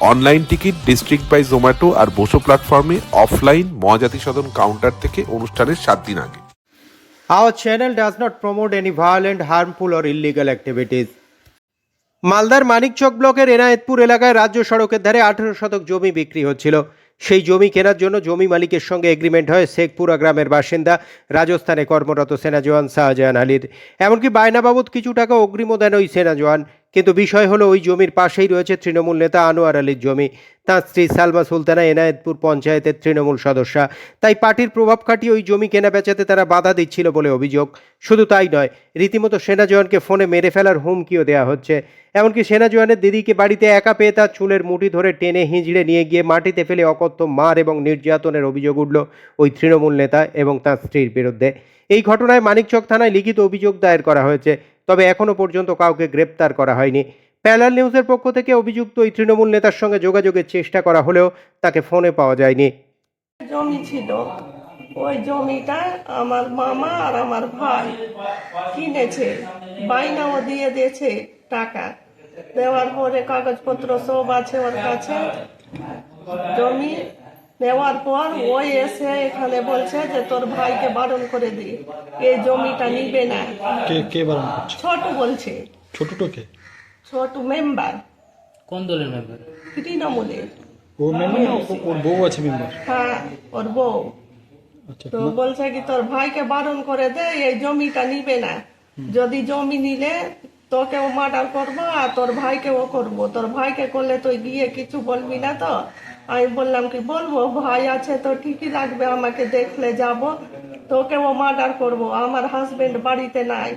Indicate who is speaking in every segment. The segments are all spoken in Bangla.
Speaker 1: Online ticket district by Zomato আর বসো প্ল্যাটফর্মে অফলাইন মহাজাতি সদন কাউন্টার থেকে অনুষ্ঠানের সাত দিন আগে।
Speaker 2: Our channel does not promote any violent, harmful, or illegal activities. মালদার মানিকচক ব্লকের এনায়েতপুর এলাকায় রাজ্য সড়কের ধারে আঠেরো শতক জমি বিক্রি হচ্ছিল। সেই জমি কেনার জন্য জমি মালিকের সঙ্গে এগ্রিমেন্ট হয় শেখপুরা গ্রামের বাসিন্দা রাজস্থানে কর্মরত সেনা জওয়ান শাহজাহান আলীর। এমনকি বায়না বাবদ কিছু টাকা অগ্রিমও দেন ওই সেনা জওয়ান কিন্তু বিষয় হলো, ওই জমির পাশেই রয়েছে তৃণমূল নেতা আনোয়ার আলীর জমি। তাঁর স্ত্রী সালমা সুলতানা এনায়েতপুর পঞ্চায়েতের তৃণমূল সদস্যা। তাই পার্টির প্রভাব খাটিয়ে ওই জমি কেনা বেচাতে তারা বাধা দিচ্ছিল বলে অভিযোগ। শুধু তাই নয়, রীতিমতো সেনা জওয়ানকে ফোনে মেরে ফেলার হুমকিও দেওয়া হচ্ছে। এমনকি সেনা জওয়ানের দিদিকে বাড়িতে একা পেয়ে তার চুলের মুঠি ধরে টেনে হিঁচড়ে নিয়ে গিয়ে মাটিতে ফেলে অকথ্য মার এবং নির্যাতনের অভিযোগ উঠল ওই তৃণমূল নেতা এবং তার স্ত্রীর বিরুদ্ধে। এই ঘটনায় মানিকচক থানায় লিখিত অভিযোগ দায়ের করা হয়েছে। তবে এখনও পর্যন্ত কাউকে গ্রেপ্তার করা হয়নি। প্যালার নিউজের পক্ষ থেকে অভিযুক্ত ওই তৃণমূল নেতার সঙ্গে যোগাযোগের চেষ্টা করা হলেও তাকে ফোনে পাওয়া যায়নি।
Speaker 3: জমি ছিল। ওই জমিটা আমার মামা আর আমার ভাই কিনেছে। বাইনাও দিয়ে দিয়েছে টাকা। দেওয়ার পরে কাগজপত্র সব আছে ওর কাছে। জমি নেওয়ার পর ওই এসে এখানে বলছে যে তোর ভাইকে বারণ করে দি এই জমিটা নিবে না।
Speaker 4: কে কে বারণ করছে?
Speaker 3: ছোট বলছে।
Speaker 4: ছোটটোকে
Speaker 3: ছোট মেম্বার।
Speaker 5: কোন দলের মেম্বার?
Speaker 3: তৃণমূলের।
Speaker 4: ও মেম্বার না ও- ওর বউ আছে মেম্বার?
Speaker 3: হ্যাঁ ওর বউ।
Speaker 4: আচ্ছা
Speaker 3: তো বলছে কি তোর ভাইকে বারণ করে দে এই জমিটা নিবে না। যদি জমি নিলে তোকেও মার্ডার করব আর তোর ভাইকেও করব। তোর ভাইকে করলে তুই গিয়ে কিছু বলবি না তো? আমি বললাম কি, বলব, ভাই আছে তো ঠিকই লাগবে, আমাকে দেখলে যাব। তোকেও মার্ডার করব, আমার হাজবেন্ড বাড়িতে নাই।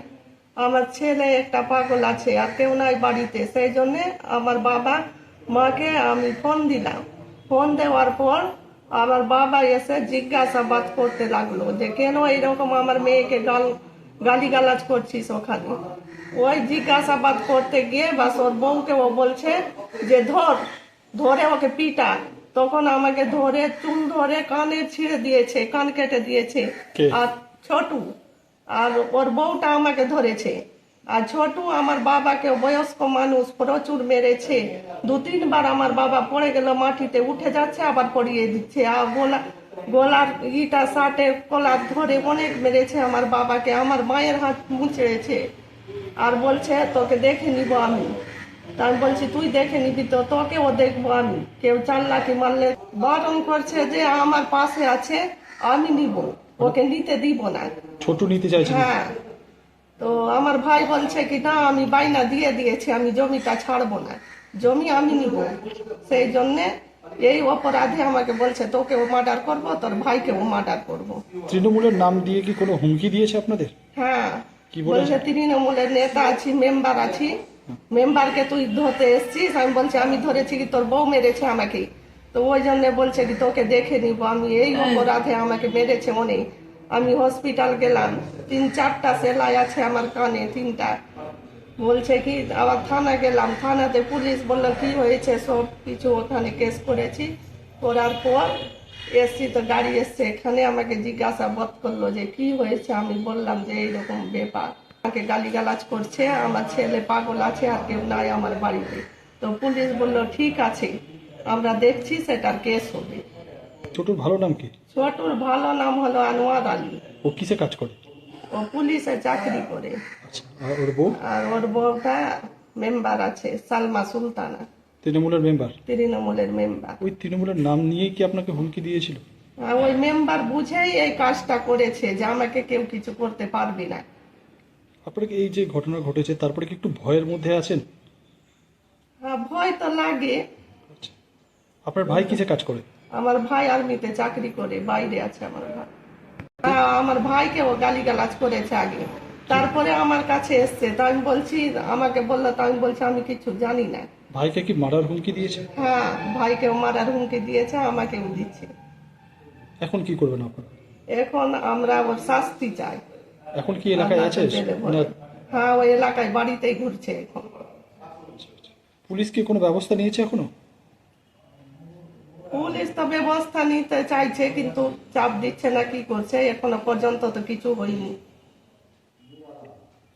Speaker 3: আমার ছেলে একটা পাগল আছে, আর কেউ নাই বাড়িতে। সেই জন্যে আমার বাবা মাকে আমি ফোন দিলাম। ফোন দেওয়ার পর আমার বাবা এসে জিজ্ঞাসাবাদ করতে লাগল যে, কেন এরকম আমার মেয়েকে গাল, গালিগালাজ করছিস ওখানে? ওই জিজ্ঞাসাবাদ করতে গিয়ে বাস ওর বউকে ও বলছে যে, ধর, ধরে ওকে পিটা। তখন আমাকে ধরে চুল ধরে কানে ছিঁড়ে দিয়েছে কান কেটে দিয়েছে। আর ছোটু আর ওর বউটা আমাকে ধরেছে। আর ছোটু আমার বাবাকে বয়স্ক মানুষ প্রচুর মেরেছে। দু তিনবার আমার বাবা পড়ে গেল মাটিতে উঠে যাচ্ছে আবার পড়িয়ে দিচ্ছে। আর গোলা গলার ইটা শার্টে কলার ধরে অনেক মেরেছে আমার বাবাকে। আমার মায়ের হাত মুচড়েছে। আর বলছে তোকে দেখে নিব আমি। আমি বলছি তুই দেখে নিবি তো তোকেও দেখব আমি। কেউ চাল্লাকি মারলে বারণ করছে যে আমার পাশে আছে আমি নিব। ওকে নিতে দিব না।
Speaker 4: ছোট নিতে চাইছে
Speaker 3: হ্যাঁ। তো আমার ভাই বলছে কি না আমি বাইনা দিয়ে দিয়েছি আমি জমিটা ছাড়বো না। জমি আমি নিব। সেই জন্যে এই অপরাধে আমাকে বলছে তোকেও মার্ডার করব তোর ভাইকে ও মার্ডার করব।
Speaker 4: তৃণমূলের নাম দিয়ে কি কোনো হুমকি দিয়েছে আপনাদের?
Speaker 3: হ্যাঁ।
Speaker 4: কি? বলছে
Speaker 3: তৃণমূলের নেতা আছি মেম্বার আছি মেম্বারকে তুই ধরতে এসছিস আমি বলছি আমি ধরেছি কি তোর বউ মেরেছে আমাকে? তো ওই জন্য বলছে কি তোকে দেখে নিব আমি এই অপরাধে আমাকে মেরেছে অনেক আমি হসপিটাল গেলাম তিন চারটা সেলাই আছে আমার কানে তিনটা। বলছে কি আবার থানা গেলাম থানাতে পুলিশ বলল কি হয়েছে সব কিছু? ওখানে কেস করেছি। করার পর এসছি তো গাড়ি এসছে এখানে আমাকে জিজ্ঞাসাবাদ করল যে কি হয়েছে? আমি বললাম যে এইরকম ব্যাপার। আমাকে গালিগালাজ করছে আমার ছেলে পাগল আছে আর কেউ নাই আমার বাড়িতে। তো পুলিশ বলল ঠিক আছে আমরা দেখছি সেটার কেস হবে।
Speaker 4: ছোটর ভালো নাম কি?
Speaker 3: ছোটুর ভালো নাম হলো আনোয়ার আলী।
Speaker 4: ও কিসে কাজ করে?
Speaker 3: ও পুলিশে চাকরি করে।
Speaker 4: আচ্ছা আর ওর বউ?
Speaker 3: আর ওর বউটা মেম্বার আছে সালমা সুলতানা।
Speaker 4: তৃণমূলের মেম্বার?
Speaker 3: তৃণমূলের মেম্বার।
Speaker 4: ওই তৃণমূলের নাম নিয়েই কি আপনাকে হুমকি দিয়েছিল?
Speaker 3: ওই মেম্বার বুঝেই এই কাজটা করেছে যে আমাকে কেউ কিছু করতে পারবি না।
Speaker 4: আপনাকে এই যে ঘটনা ঘটেছে তারপরে কি একটু ভয়ের মধ্যে আছেন?
Speaker 3: হ্যাঁ, ভয় তো লাগে।
Speaker 4: আচ্ছা। আপনার ভাই কিসে কাজ করে?
Speaker 3: আমার ভাই আর্মিতে চাকরি করে বাইরে আছে আমার ভাই। হ্যাঁ, আমার ভাইকে ও গালিগালাজ করেছে আগে। তারপরে আমার কাছে এসছে তা আমি বলছি আমাকে বলল তা আমি বলছি আমি কিছু জানি না।
Speaker 4: ভাইকে কি মারার হুমকি দিয়েছে?
Speaker 3: হ্যাঁ ভাইকেও মারার হুমকি দিয়েছে আমাকেও দিচ্ছে।
Speaker 4: এখন কি করবেন আপনারা?
Speaker 3: এখন আমরা ওর শাস্তি চাই।
Speaker 4: এখন কি এলাকায় আছে
Speaker 3: হ্যাঁ ওই এলাকায় বাড়িতেই ঘুরছে এখন।
Speaker 4: পুলিশ কি কোনো ব্যবস্থা নিয়েছে এখনও?
Speaker 3: পুলিশ তো ব্যবস্থা নিতে চাইছে কিন্তু চাপ দিচ্ছে না কি করছে? এখনও পর্যন্ত তো কিছু হয়নি।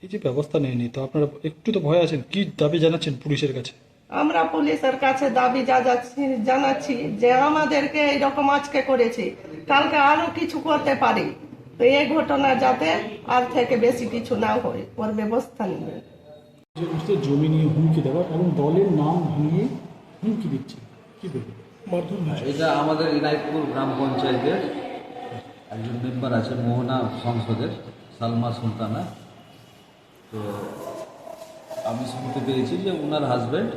Speaker 4: এই যে ব্যবস্থা নেয়নি তো আপনারা একটু তো ভয় আছেন কি দাবি জানাচ্ছেন পুলিশের কাছে?
Speaker 3: আমরা পুলিশের কাছে দাবি যা যাচ্ছি জানাচ্ছি যে আমাদেরকে এইরকম আজকে করেছে কালকে আরও কিছু করতে পারি। তো এই ঘটনা যাতে আর থেকে বেশি কিছু না হয় ওর ব্যবস্থা নেবে
Speaker 4: যে জমি নিয়ে হুমকি দেওয়া এবং দলের নাম ভাঙিয়ে হুমকি দিচ্ছে কি বলবেন?
Speaker 6: এটা আমাদের ইনাইতপুর গ্রাম পঞ্চায়েতের একজন মেম্বার আছে মোহনা সংসদের সালমা সুলতানা। তো আমি শুনতে পেরেছি যে ওনার হাজব্যান্ড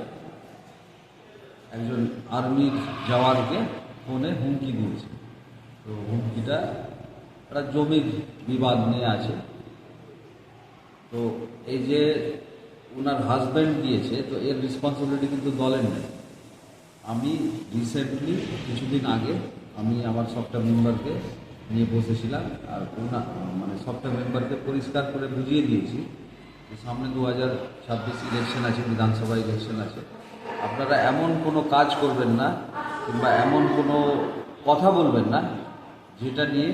Speaker 6: একজন আর্মির জওয়ানকে ফোনে হুমকি দিয়েছে। তো হুমকিটা একটা জমির বিবাদ নিয়ে আছে। তো এই যে ওনার হাজব্যান্ড দিয়েছে তো এর রেসপন্সিবিলিটি কিন্তু দলের নেই। আমি রিসেন্টলি কিছুদিন আগে, আমি আমার সবটা মেম্বারকে নিয়ে বসেছিলাম, আর ওনা মানে সবটা মেম্বারকে পরিষ্কার করে বুঝিয়ে দিয়েছি যে সামনে দু হাজার ছাব্বিশ ইলেকশন আছে, বিধানসভা ইলেকশন আছে। আপনারা এমন কোনো কাজ করবেন না, কিংবা এমন কোনো কথা বলবেন না, যেটা নিয়ে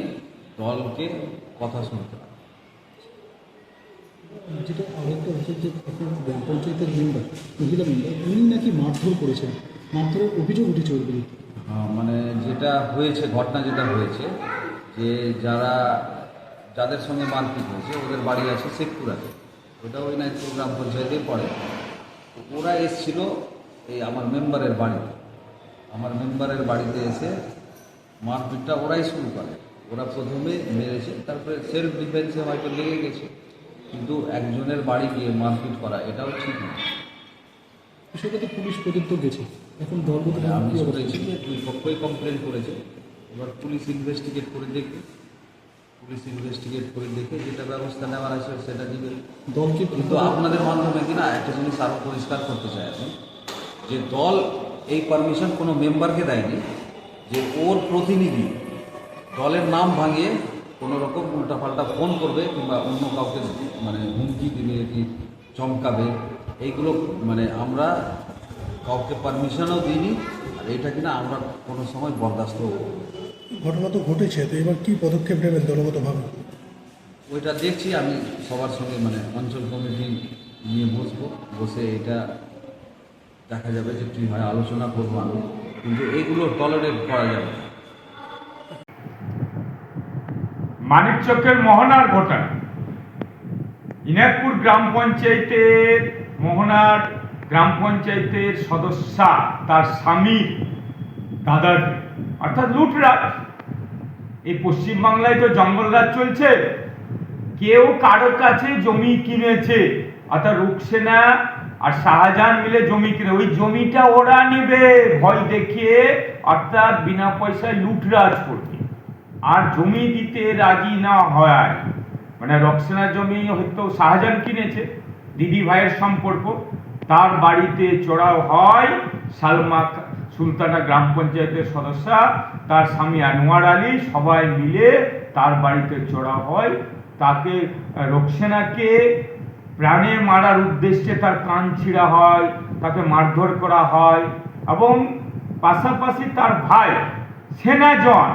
Speaker 6: দলকে কথা শুনতে হবে
Speaker 4: যেটা আরেকটা হচ্ছে যে আপনার গ্রাম পঞ্চায়েতের মেম্বার মহিলা মেম্বার উনি নাকি মারধর করেছেন। মারধরের অভিযোগ উঠেছে ওর বিরুদ্ধে।
Speaker 6: আহ, মানে যেটা হয়েছে ঘটনা যেটা হয়েছে যে যারা যাদের সঙ্গে মারপিট হয়েছে ওদের বাড়ি আছে শেখপুরাতে। ওটা ওই নাইটপুর গ্রাম পঞ্চায়েতে পড়ে ওরা এসছিল এই আমার মেম্বারের বাড়িতে। আমার মেম্বারের বাড়িতে এসে মারপিটটা ওরাই শুরু করে। ওরা প্রথমে মেরেছে তারপরে সেলফ ডিফেন্সে হয়তো লেগে গেছে। কিন্তু একজনের বাড়ি গিয়ে মারপিট করা এটাও ঠিক না।
Speaker 4: বিষয়টাতে পুলিশ পর্যন্ত গেছে। এখন দলগত
Speaker 6: আমি? শুনেছি যে দুই পক্ষই কমপ্লেন করেছে। এবার পুলিশ ইনভেস্টিগেট করে দেখবে। পুলিশ ইনভেস্টিগেট করে দেখে যেটা ব্যবস্থা নেওয়ার আছে সেটা দিবে।
Speaker 4: দলকে
Speaker 6: কিন্তু আপনাদের মাধ্যমে কিনা একটা জিনিস আরও পরিষ্কার করতে চাই আমি। যে দল এই পারমিশন কোনো মেম্বারকে দেয়নি যে ওর প্রতিনিধি দলের নাম ভাঙিয়ে কোনো রকম উল্টাপাল্টা ফোন করবে কিংবা অন্য কাউকে মানে হুমকি দিবে কি চমকাবে এইগুলো মানে আমরা কাউকে পারমিশনও দিইনি আর এটা কিনা আমরা কোনো সময় বরদাস্ত
Speaker 7: ঘটনা তো ঘটেছে তো এবার কী পদক্ষেপ নেবেন দলগতভাবে
Speaker 6: ওইটা দেখছি আমি সবার সঙ্গে মানে অঞ্চল কমিটি নিয়ে বসবো বসে এটা দেখা যাবে যে কী হয় আলোচনা করব আমি। কিন্তু এইগুলো টলারেট করা যাবে না
Speaker 8: মানিকচকের মোহনার ঘটনা ইনাকপুর গ্রাম পঞ্চায়েতের মোহনার গ্রাম পঞ্চায়েতের সদস্যা, তার স্বামীর দাদার অর্থাৎ লুটরাজ। এই পশ্চিমবাংলায় তো জঙ্গল জঙ্গলরাজ চলছে। কেউ কারও কাছে জমি কিনেছে। অর্থাৎ রুকসেনা আর শাহজাহান মিলে জমি কিনে। ওই জমিটা ওরা নেবে, ভয় দেখিয়ে, অর্থাৎ বিনা পয়সায় লুটরাজ করবে। আর জমি দিতে রাজি না হয়। মানে রক্সেনার জমি হয়তো শাহজাহান কিনেছে, দিদি ভাইয়ের সম্পর্ক। তার বাড়িতে চড়াও হয়। সালমা সুলতানা গ্রাম পঞ্চায়েতের সদস্যা, তার স্বামী আনোয়ার আলী সবাই মিলে তার বাড়িতে চড়াও হয়। তাকে রক্সেনাকে প্রাণে মারার উদ্দেশ্যে তার কান ছিঁড়া হয়, তাকে মারধর করা হয় এবং পাশাপাশি তার ভাই সেনা জওয়ান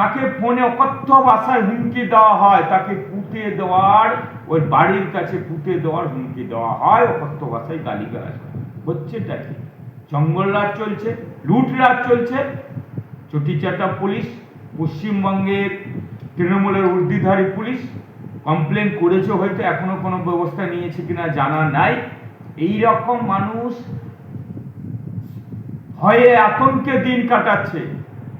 Speaker 8: তাকে ফোনে অকথ্য ভাষায় হুমকি দেওয়া হয়। তাকে পুঁতে দেওয়ার, ওই বাড়ির কাছে পুঁতে দেওয়ার হুমকি দেওয়া হয়। অকথ্য ভাষায় গালি গালাজ হচ্ছেটা কি? জঙ্গলরাজ চলছে লুটরাজ চলছে। চটিচাটা পুলিশ পশ্চিমবঙ্গের তৃণমূলের ঊর্ধ্বধারী পুলিশ কমপ্লেন করেছে হয়তো, এখনও কোনো ব্যবস্থা নিয়েছে কিনা জানা নাই। এই রকম মানুষ ভয়ে আতঙ্কে দিন কাটাচ্ছে।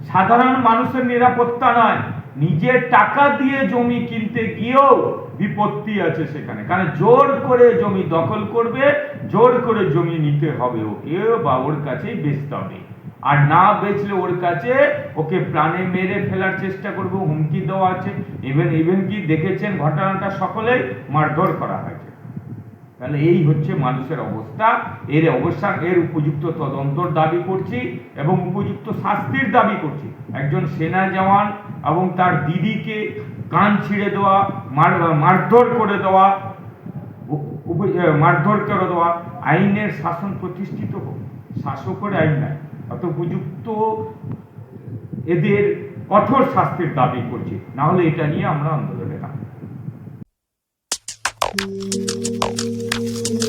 Speaker 8: সাধারণ মানুষের নিরাপত্তা নয়। নিজের টাকা দিয়ে জমি কিনতে গিয়েও বিপত্তি আছে সেখানে। কারণ জোর করে জমি দখল করবে, জোর করে জমি নিতে হবে ওকে বা ওর কাছেই বেচতে হবে। আর না বেচলে ওর কাছে ওকে প্রাণে মেরে ফেলার চেষ্টা করবে, হুমকি দেওয়া আছে। ইভেন ইভেন কি দেখেছেন ঘটনাটা সকলেই মারধর করা হয়েছে। তাহলে এই হচ্ছে মানুষের অবস্থা। এর অবস্থা, এর উপযুক্ত তদন্তর দাবি করছি এবং উপযুক্ত শাস্তির দাবি করছি। একজন সেনা জওয়ান এবং তার দিদিকে কান ছিঁড়ে দেওয়া, মার, মারধর করে দেওয়া মারধর করে দেওয়া আইনের শাসন প্রতিষ্ঠিত হোক। শাসকের আইন নাই। অত উপযুক্ত এদের কঠোর শাস্তির দাবি করছি। না হলে এটা নিয়ে আমরা আন্দোলনে Thank you.